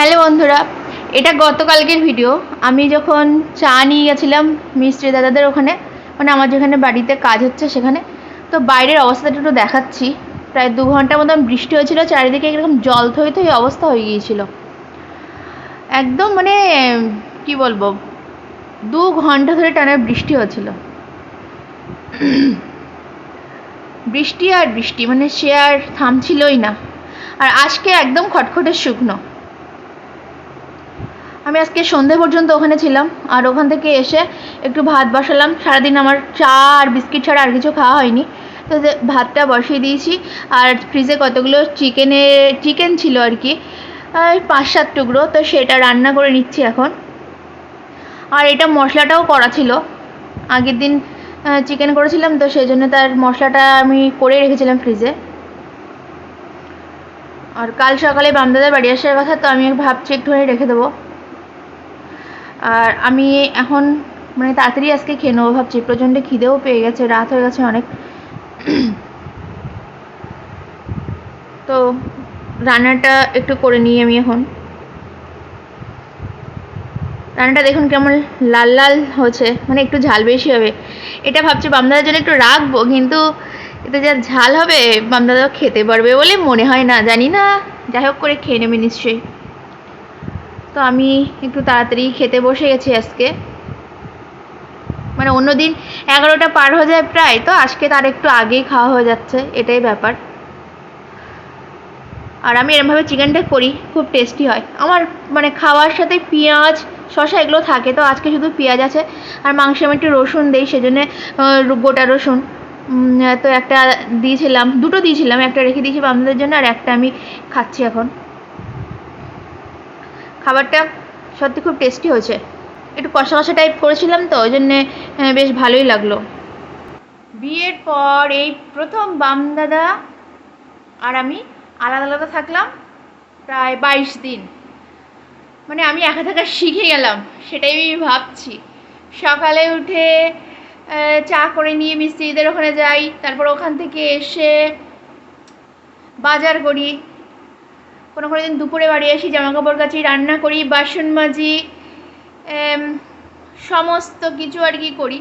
Hello বন্ধুরা, এটা গতকালকের ভিডিও আমি যখন চা নিয়ে গেছিলাম মিস্ত্রি দাদাদের ওখানে মানে আমার যেখানে বাড়িতে কাজ হচ্ছে সেখানে, তো বাইরের অবস্থাটা একটু দেখাচ্ছি। প্রায় দু ঘণ্টা মতন বৃষ্টি হয়েছিল, চারিদিকে এরকম জল থই থই অবস্থা হয়ে গিয়েছিল। একদম মানে কি বলব, দু ঘণ্টা ধরে টানা বৃষ্টি হচ্ছিল। বৃষ্টি আর বৃষ্টি মানে সে আর থামছিলই না। আর আজকে একদম খটখটে শুকনো। আমি আজকে সন্ধে পর্যন্ত ওখানে ছিলাম, আর ওখান থেকে এসে একটু ভাত বসালাম। সারাদিন আমার চা আর বিস্কিট ছাড়া আর কিছু খাওয়া হয়নি। তো ভাতটা বসিয়ে দিয়েছি, আর ফ্রিজে কতগুলো চিকেনে চিকেন ছিল আর কি পাঁচ সাত টুকরো, তো সেটা রান্না করে নিচ্ছি এখন। আর এটা মশলাটাও করা ছিল। আগের দিন চিকেন করেছিলাম, তো সেই জন্য তার মশলাটা আমি করে রেখেছিলাম ফ্রিজে আর কাল সকালে বামদাদার বাড়ি আসার কথা, তো আমি ভাবছি একটুখানি রেখে দেবো। আর আমি এখন মানে তাড়াতাড়ি আজকে খেয়ে নেব ভাবছি। প্রচণ্ড খিদেও পেয়ে গেছে, রাত হয়ে গেছে অনেক। তো রান্নাটা একটু করে নিই আমি এখন। রান্নাটা দেখুন কেমন লাল লাল হচ্ছে মানে একটু ঝাল বেশি হবে। এটা ভাবছি বামদাদার জন্য একটু রাখব, কিন্তু এতে যা ঝাল হবে বামদাদা খেতে পারবে বলে মনে হয় না, জানি না। যাই হোক করে খেয়ে নেবে নিশ্চয়ই। তো আমি একটু তাড়াতাড়ি খেতে বসে গেছি আজকে। মানে অন্যদিন এগারোটা পার হয়ে যায় প্রায়, তো আজকে তার একটু আগেই খাওয়া হয়ে যাচ্ছে, এটাই ব্যাপার। আর আমি এরমভাবে চিকেনটা করি, খুব টেস্টি হয়। আমার মানে খাওয়ার সাথে পেঁয়াজ, শসা এগুলো থাকে, তো আজকে শুধু পেঁয়াজ আছে, আর মাংসে আমি একটু রসুন দিই, সেজন্য গোটা রসুন। তো একটা দিয়েছিলাম, দুটো দিয়েছিলাম, একটা রেখে দিয়েছি বান্ধবদের জন্য, আর একটা আমি খাচ্ছি এখন। খাবারটা সত্যি খুব টেস্টি হয়েছে। একটু কষা কষা টাইপ করেছিলাম তো, ওই জন্যে বেশ ভালোই লাগল। বিয়ের পর এই প্রথম বাম দাদা আর আমি আলাদা আলাদা থাকলাম প্রায় বাইশ দিন। মানে আমি একা থাকা শিখে গেলাম, সেটাই আমি ভাবছি। সকালে উঠে চা করে নিয়ে মিস্ত্রিদের ওখানে যাই, তারপর ওখান থেকে এসে বাজার করি। কোনো কোনো দিন দুপুরে বাড়ি আসি জামা কাপড় কাচি, রান্না করি বাসন মাজি সমস্ত কিছু আর কি করি।